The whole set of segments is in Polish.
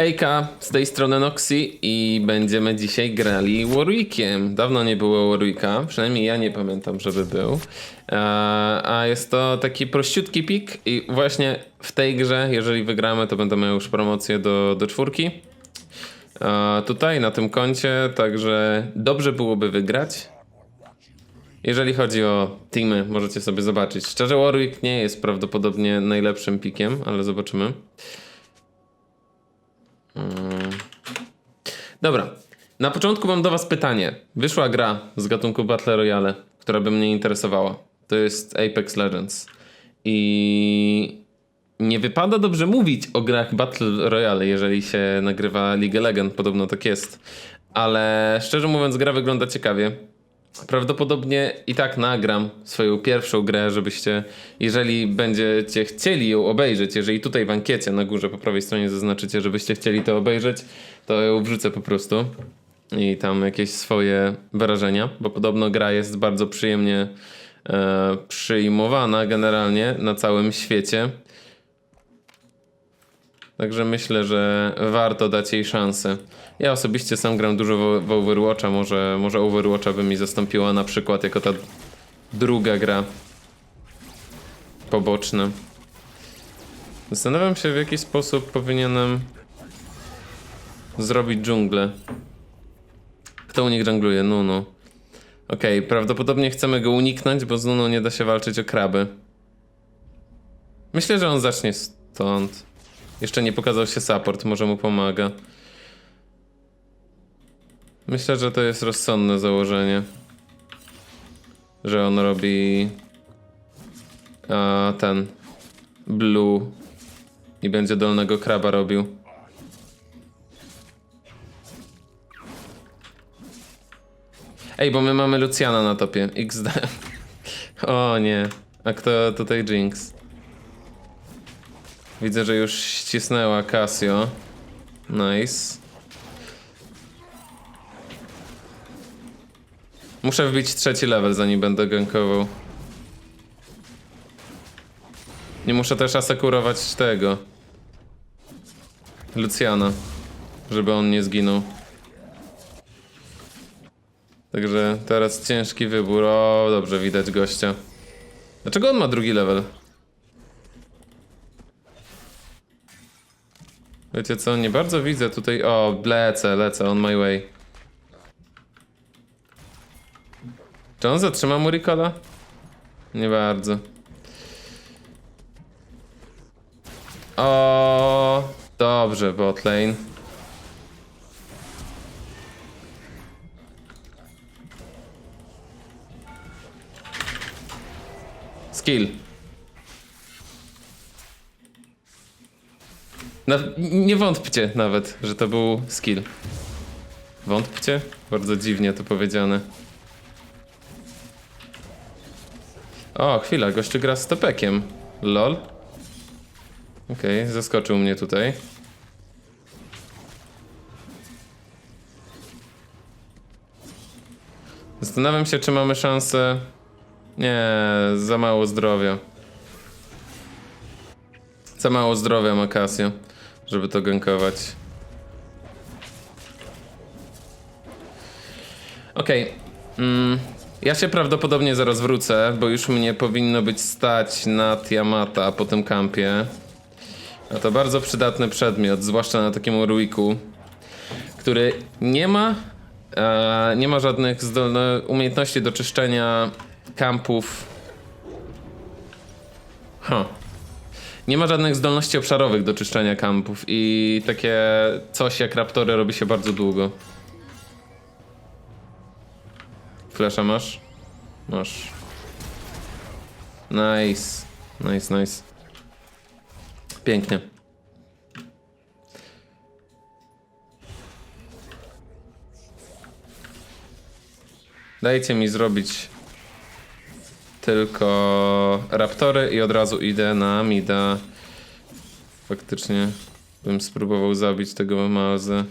Hejka, z tej strony Noxy i będziemy dzisiaj grali Warwickiem. Dawno nie było Warwicka, przynajmniej ja nie pamiętam, żeby był. E, A jest to taki prościutki pik i właśnie w tej grze, jeżeli wygramy, to będę miał już promocję do, do czwórki. E, Tutaj, na tym koncie, także dobrze byłoby wygrać. Jeżeli chodzi o teamy, możecie sobie zobaczyć. Szczerze, Warwick nie jest prawdopodobnie najlepszym pikiem, ale zobaczymy. Mm. Dobra. Na początku mam do Was pytanie. Wyszła gra z gatunku Battle Royale, która by mnie interesowała. To jest Apex Legends. I nie wypada dobrze mówić o grach Battle Royale, jeżeli się nagrywa League Legend, podobno tak jest. Ale szczerze mówiąc, gra wygląda ciekawie. Prawdopodobnie i tak nagram swoją pierwszą grę, żebyście, jeżeli będziecie chcieli ją obejrzeć, jeżeli tutaj w ankiecie na górze po prawej stronie zaznaczycie, żebyście chcieli to obejrzeć, to ją wrzucę po prostu i tam jakieś swoje wrażenia, bo podobno gra jest bardzo przyjemnie e, przyjmowana generalnie na całym świecie. Także myślę, że warto dać jej szansę. Ja osobiście sam gram dużo w, Overwatcha, może, może Overwatcha by mi zastąpiła na przykład jako ta druga gra poboczna. Zastanawiam się w jaki sposób powinienem zrobić dżunglę. Kto u nich dżungluje? Nunu. Okej, prawdopodobnie chcemy go uniknąć, bo z Nunu nie da się walczyć o kraby. Myślę, że on zacznie stąd. Jeszcze nie pokazał się support, może mu pomaga. Myślę, że to jest rozsądne założenie. Że on robi a, ten blue i będzie dolnego kraba robił. Ej, bo my mamy Luciana na topie. XD. O nie. A kto tutaj Jinx? Widzę, że już ścisnęła Casio. Nice. Muszę wbić trzeci level, zanim będę gankował. Nie muszę też asekurować tego. Luciana. Żeby on nie zginął. Także teraz ciężki wybór. O, dobrze, widać gościa. Dlaczego on ma drugi level? Wiecie co, nie bardzo widzę tutaj. O, lecę, lecę, on my way. Czy on zatrzyma Murikola? Nie bardzo. O, dobrze, botlane. Skill. Na, nie wątpcie nawet, że to był skill. Wątpcie? Bardzo dziwnie to powiedziane. O, chwila, gościu gra z tepekiem. Lol. Okej, zaskoczył mnie tutaj. Zastanawiam się, czy mamy szansę. Nie, za mało zdrowia. Za mało zdrowia ma Casio, żeby to gankować. Okej. Mm, ja się prawdopodobnie zaraz wrócę, bo już mnie powinno być stać na Tiamata po tym kampie. A to bardzo przydatny przedmiot, zwłaszcza na takim Warwicku, który nie ma e, nie ma żadnych zdolno- umiejętności do czyszczenia kampów. Huh. Nie ma żadnych zdolności obszarowych do czyszczenia kampów i takie coś jak raptory robi się bardzo długo. Flesza masz? Masz. Nice. Nice, nice. Pięknie. Dajcie mi zrobić tylko raptory i od razu idę na mida. Faktycznie bym spróbował zabić tego Malzę.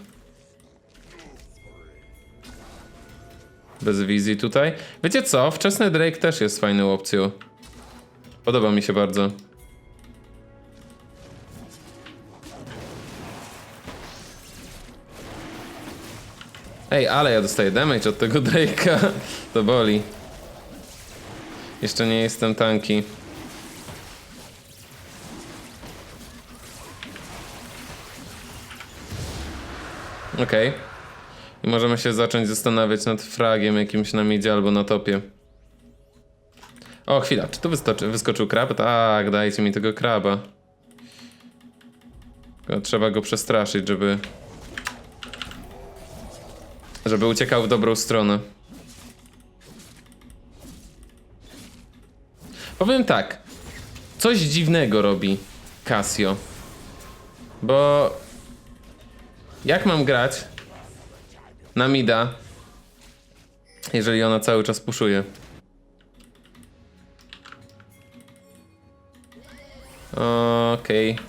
Bez wizji tutaj. Wiecie co? Wczesny Drake też jest fajną opcją. Podoba mi się bardzo. Ej, ale ja dostaję damage od tego Drake'a. To boli. Jeszcze nie jestem tanki. Okej. I możemy się zacząć zastanawiać nad fragiem jakimś na midzie albo na topie. O, chwila, czy tu wyskoczy, wyskoczył krab? Tak, dajcie mi tego kraba. Trzeba go przestraszyć, żeby... Żeby uciekał w dobrą stronę. Powiem tak. Coś dziwnego robi Casio. Bo... Jak mam grać na mida, jeżeli ona cały czas puszuje? Okej.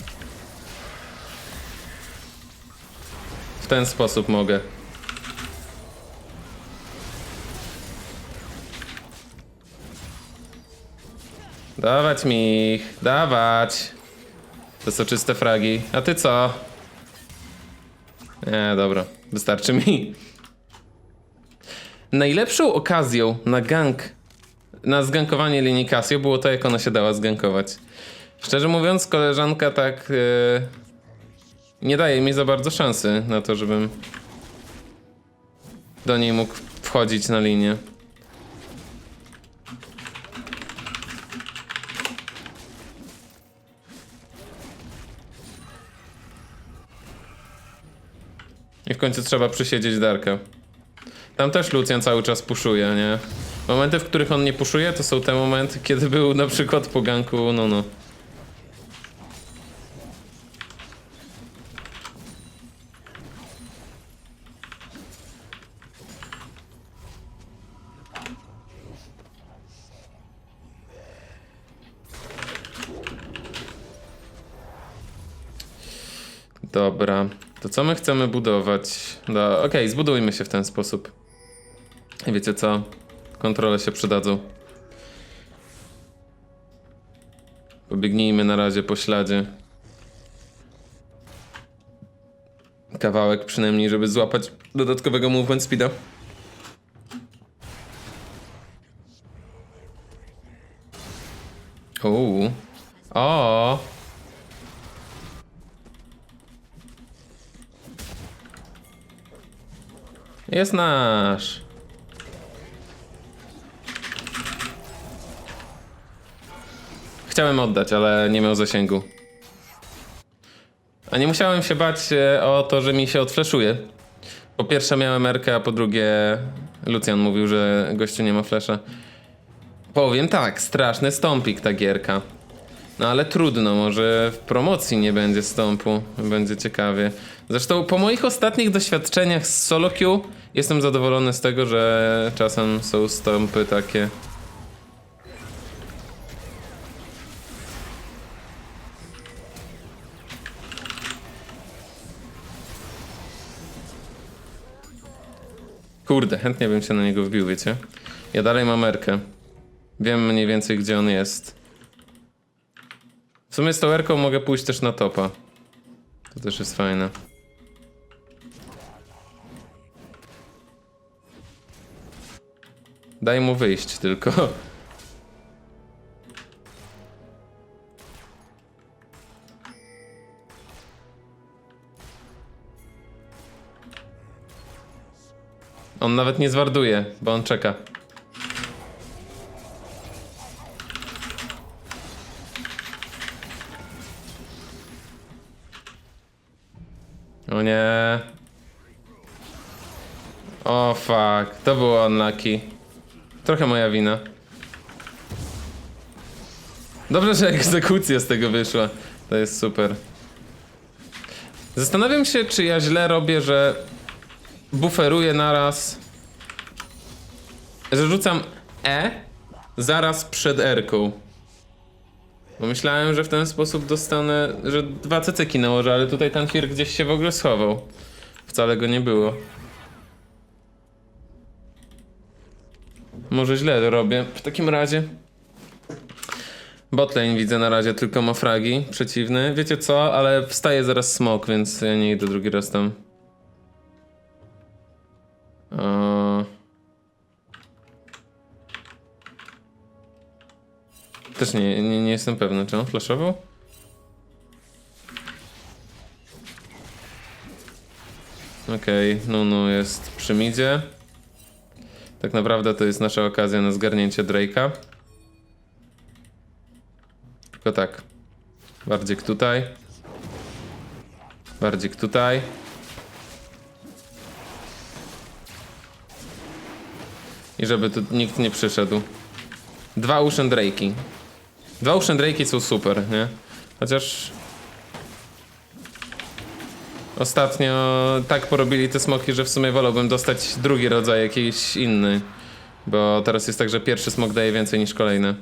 W ten sposób mogę. Dawać mi ich, dawać. To soczyste fragi. A ty co? Nie, dobra. Wystarczy mi. Najlepszą okazją na gank, na zgankowanie linii Casio było to, jak ona się dała zgankować. Szczerze mówiąc, koleżanka tak e, nie daje mi za bardzo szansy na to, żebym do niej mógł wchodzić na linię. I w końcu trzeba przysiedzieć Darka. Tam też Lucian cały czas puszuje, nie? Momenty, w których on nie puszuje, to są te momenty, kiedy był na przykład po ganku, no no. Dobra, to co my chcemy budować? Do... Okej, zbudujmy się w ten sposób. Wiecie co? Kontrole się przydadzą. Pobiegnijmy na razie po śladzie. Kawałek przynajmniej, żeby złapać dodatkowego movement speeda. Uuu. Jest nasz. Chciałem oddać, ale nie miał zasięgu. A nie musiałem się bać e, o to, że mi się odfleszuje. Po pierwsze miałem Erkę, a po drugie Lucian mówił, że gościu nie ma flesza. Powiem tak, straszny stąpik ta gierka. No ale trudno, może w promocji nie będzie stąpu, będzie ciekawie. Zresztą po moich ostatnich doświadczeniach z solo queue jestem zadowolony z tego, że czasem są stąpy takie. Kurde, chętnie bym się na niego wbił, wiecie? Ja dalej mam Erkę. Wiem mniej więcej gdzie on jest. W sumie z tą Erką mogę pójść też na topa. To też jest fajne. Daj mu wyjść tylko. On nawet nie zwarduje, bo on czeka. Unlucky. Trochę moja wina. Dobrze, że egzekucja z tego wyszła. To jest super. Zastanawiam się, czy ja źle robię, że buferuję naraz. Że rzucam E zaraz przed R-ką. Bo myślałem, że w ten sposób dostanę, że dwa cecyki nałożę, ale tutaj ten fir gdzieś się w ogóle schował. Wcale go nie było. Może źle robię. W takim razie... Botlane widzę na razie, tylko ma fragi przeciwny. Wiecie co, ale wstaje zaraz smok, więc ja nie idę drugi raz tam. Też nie, nie, nie jestem pewny, czy on flashował? Okej, okay, no no jest przy midzie. Tak naprawdę to jest nasza okazja na zgarnięcie Drake'a. Tylko tak. Bardziej tutaj. Bardziej tutaj. I żeby tu nikt nie przyszedł. Dwa Ocean Drake'i. Dwa Ocean Drake'i są super, nie? Chociaż... Ostatnio tak porobili te smoki, że w sumie wolałbym dostać drugi rodzaj, jakiś inny. Bo teraz jest tak, że pierwszy smok daje więcej niż kolejny.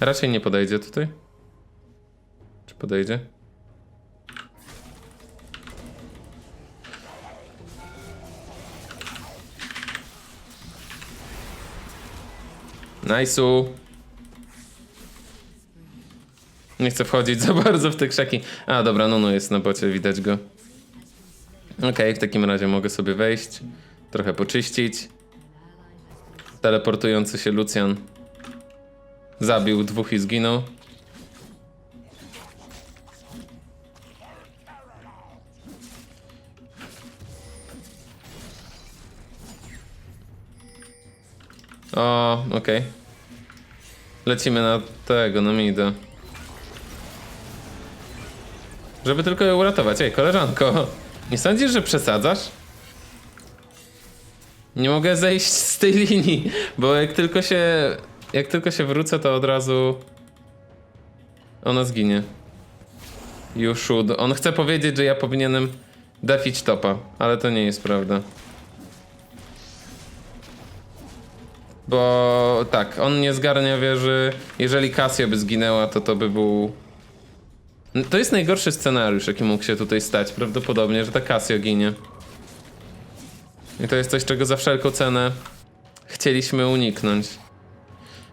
Raczej nie podejdzie tutaj. Czy podejdzie? Nice'u. Nie chcę wchodzić za bardzo w te krzaki. A, dobra, Nunu jest na bocie, widać go. Okej, w takim razie mogę sobie wejść, trochę poczyścić. Teleportujący się Lucian zabił dwóch i zginął. O, okej. Lecimy na tego, na mida. Żeby tylko ją uratować. Ej, koleżanko, nie sądzisz, że przesadzasz? Nie mogę zejść z tej linii, bo jak tylko się. Jak tylko się wrócę, to od razu. Ona zginie. You should. On chce powiedzieć, że ja powinienem defić topa, ale to nie jest prawda. Bo tak, on nie zgarnia wieży. Jeżeli Casio by zginęła, to to by był. To jest najgorszy scenariusz, jaki mógł się tutaj stać. Prawdopodobnie, że ta Casio ginie. I to jest coś, czego za wszelką cenę chcieliśmy uniknąć.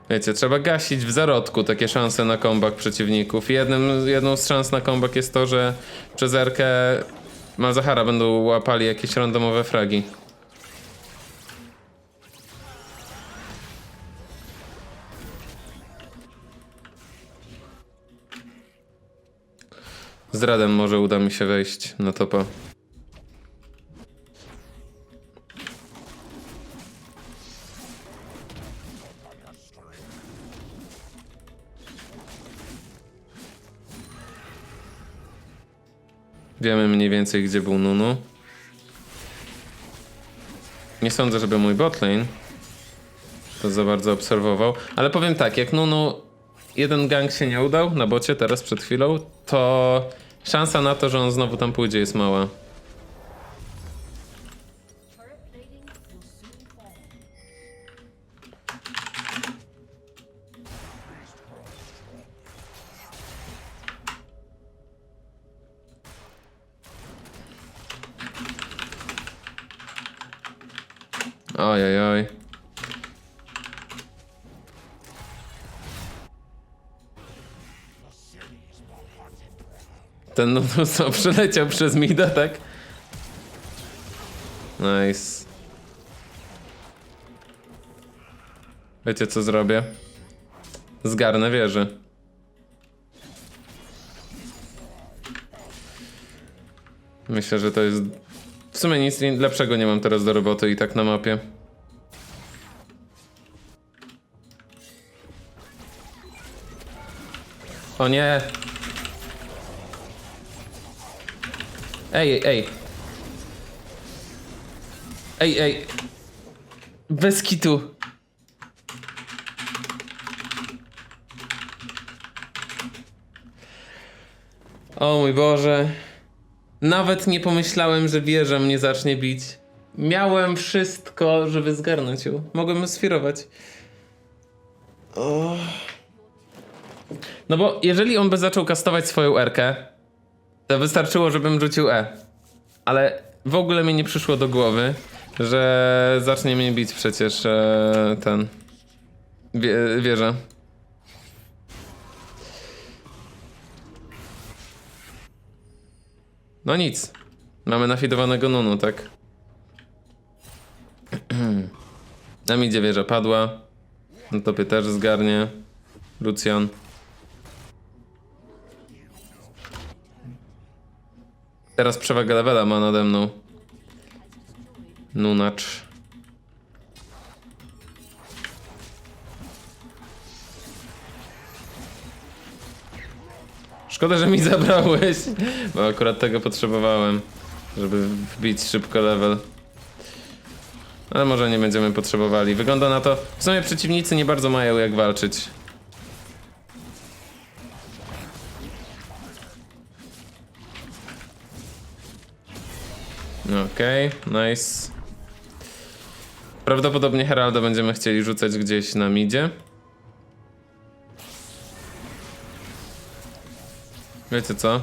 Wiecie, trzeba gasić w zarodku takie szanse na comeback przeciwników. Jednym, jedną z szans na comeback jest to, że przez Erkę Malzahara będą łapali jakieś randomowe fragi. Z Radem może uda mi się wejść na topa. Wiemy mniej więcej, gdzie był Nunu. Nie sądzę, żeby mój botlane to za bardzo obserwował, ale powiem tak, jak Nunu jeden gang się nie udał na bocie teraz przed chwilą, to szansa na to, że on znowu tam pójdzie jest mała. Ten no to co, przeleciał przez mida, tak? Nice. Wiecie co zrobię? Zgarnę wieżę. Myślę, że to jest... W sumie nic lepszego nie mam teraz do roboty i tak na mapie. O nie! Ej, ej, ej. Ej, ej. Bez kitu. O mój Boże. Nawet nie pomyślałem, że wieża mnie zacznie bić. Miałem wszystko, żeby zgarnąć ją. Mogłem sfirować. No bo jeżeli on by zaczął kastować swoją erkę, to wystarczyło, żebym rzucił E. Ale w ogóle mi nie przyszło do głowy, że zacznie mnie bić przecież e, ten. Wie, wieża. No nic. Mamy nafidowanego Nunu, tak? Nam idzie wieża padła. Na topie też zgarnie. Lucian. Teraz przewagę levela ma nade mną. Nunacz. Szkoda, że mi zabrałeś, bo akurat tego potrzebowałem, żeby wbić szybko level. Ale może nie będziemy potrzebowali. Wygląda na to, w sumie przeciwnicy nie bardzo mają jak walczyć. Okej, nice. Prawdopodobnie Heralda będziemy chcieli rzucać gdzieś na midzie. Wiecie co?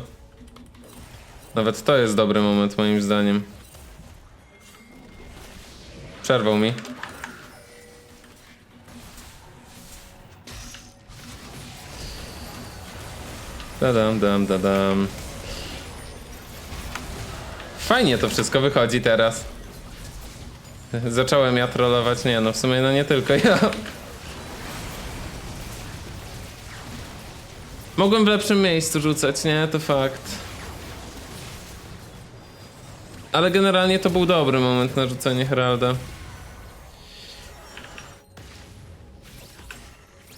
Nawet to jest dobry moment moim zdaniem. Przerwał mi. Dadam, dam, dadam. Fajnie to wszystko wychodzi teraz. Zacząłem ja trollować, nie no w sumie no nie tylko ja. Mogłem w lepszym miejscu rzucać, nie? To fakt. Ale generalnie to był dobry moment na rzucenie Heralda.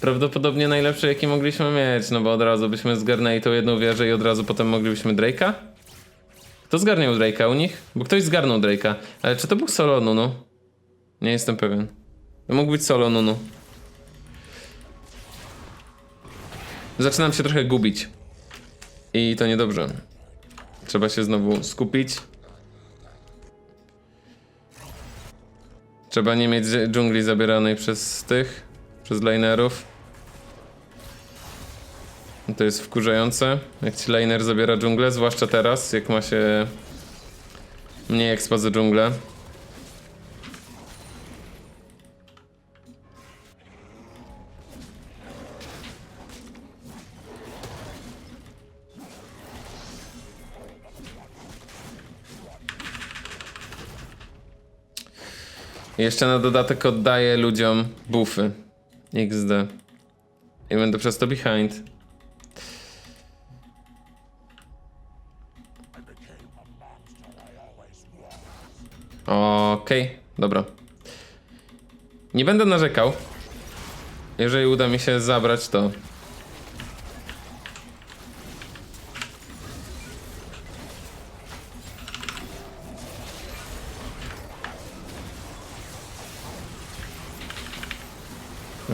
Prawdopodobnie najlepszy jaki mogliśmy mieć, no bo od razu byśmy zgarnęli tą jedną wieżę i od razu potem moglibyśmy Drake'a? Kto zgarniał Drake'a u nich? Bo ktoś zgarnął Drake'a. Ale czy to był solo Nunu? Nie jestem pewien. To mógł być solo Nunu. Zaczynam się trochę gubić. I to niedobrze. Trzeba się znowu skupić. Trzeba nie mieć dżungli zabieranej przez tych, przez lanerów. To jest wkurzające, jak ci laner zabiera dżunglę, zwłaszcza teraz, jak ma się mniej expa za dżunglę. Jeszcze na dodatek oddaję ludziom buffy. XD. I będę przez to behind. Okej, dobra. Nie będę narzekał. Jeżeli uda mi się zabrać to.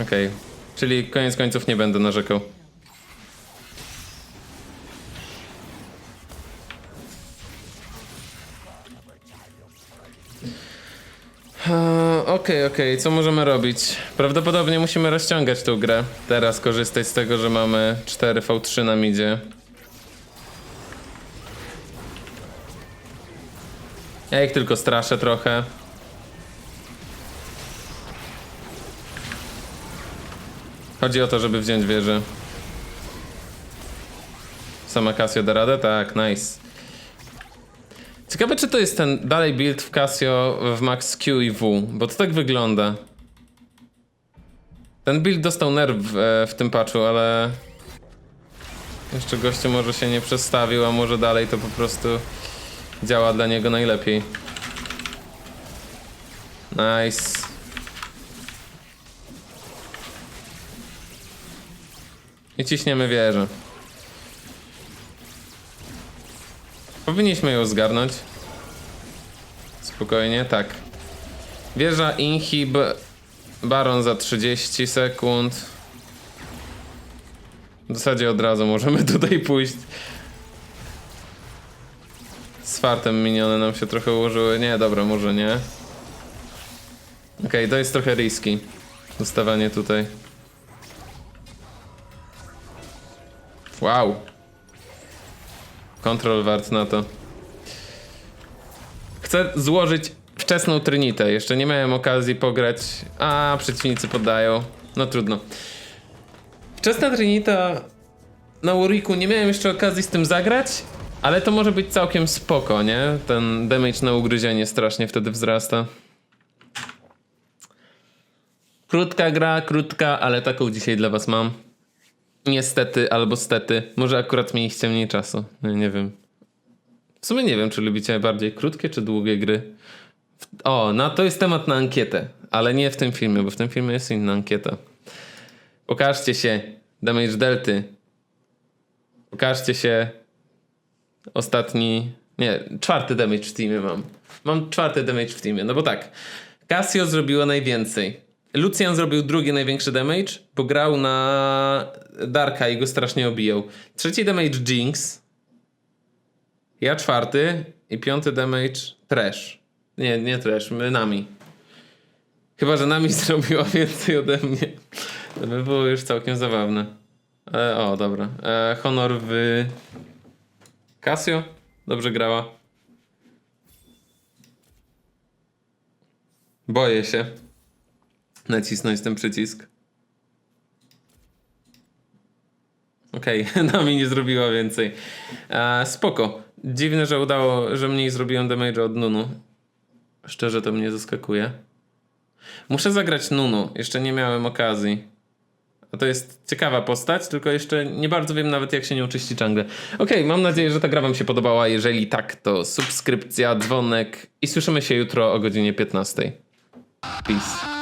Okej, czyli koniec końców nie będę narzekał. Okej, okej, co możemy robić? Prawdopodobnie musimy rozciągać tą grę. Teraz korzystać z tego, że mamy 4v3 na midzie. Ja ich tylko straszę trochę. Chodzi o to, żeby wziąć wieżę. Sama Casio da radę? Tak, nice. Ciekawe, czy to jest ten dalej build w Casio w Max Q i W, bo to tak wygląda. Ten build dostał nerw w, w tym patchu, ale... Jeszcze gościu może się nie przestawił, a może dalej to po prostu działa dla niego najlepiej. Nice. I ciśniemy wieżę. Powinniśmy ją zgarnąć. Spokojnie, tak. Wieża inhib Baron za 30 sekund. W zasadzie od razu możemy tutaj pójść. Z fartem minione nam się trochę ułożyły. Nie, dobra, może nie. Okej, to jest trochę riski. Dostawanie tutaj. Wow. Control wart na to. Chcę złożyć wczesną Trinitę. Jeszcze nie miałem okazji pograć. A, przeciwnicy podają. No trudno. Wczesna Trinita na Warwicku nie miałem jeszcze okazji z tym zagrać, ale to może być całkiem spoko, nie? Ten damage na ugryzienie strasznie wtedy wzrasta. Krótka gra, krótka, ale taką dzisiaj dla was mam. Niestety albo stety. Może akurat mieliście mniej czasu. Nie, nie wiem. W sumie nie wiem, czy lubicie bardziej krótkie czy długie gry. O, no to jest temat na ankietę, ale nie w tym filmie, bo w tym filmie jest inna ankieta. Pokażcie się damage delty. Pokażcie się ostatni, nie, czwarty damage w teamie mam. Mam czwarty damage w teamie, no bo tak. Casio zrobiło najwięcej. Lucian zrobił drugi największy damage, bo grał na Darka i go strasznie obijał. Trzeci damage Jinx. Ja czwarty i piąty damage Trash. Nie, nie Trash, my Nami. Chyba, że Nami zrobiła więcej ode mnie. To by było już całkiem zabawne. E, o, dobra. E, honor w Casio. Dobrze grała. Boję się nacisnąć ten przycisk. Okej, nami nie zrobiła więcej. E, spoko. Dziwne, że udało, że mniej zrobiłem damage od Nunu. Szczerze to mnie zaskakuje. Muszę zagrać Nunu. Jeszcze nie miałem okazji. A to jest ciekawa postać, tylko jeszcze nie bardzo wiem nawet jak się nią czyści jungle. Okej, mam nadzieję, że ta gra wam się podobała. Jeżeli tak, to subskrypcja, dzwonek i słyszymy się jutro o godzinie 15. Peace.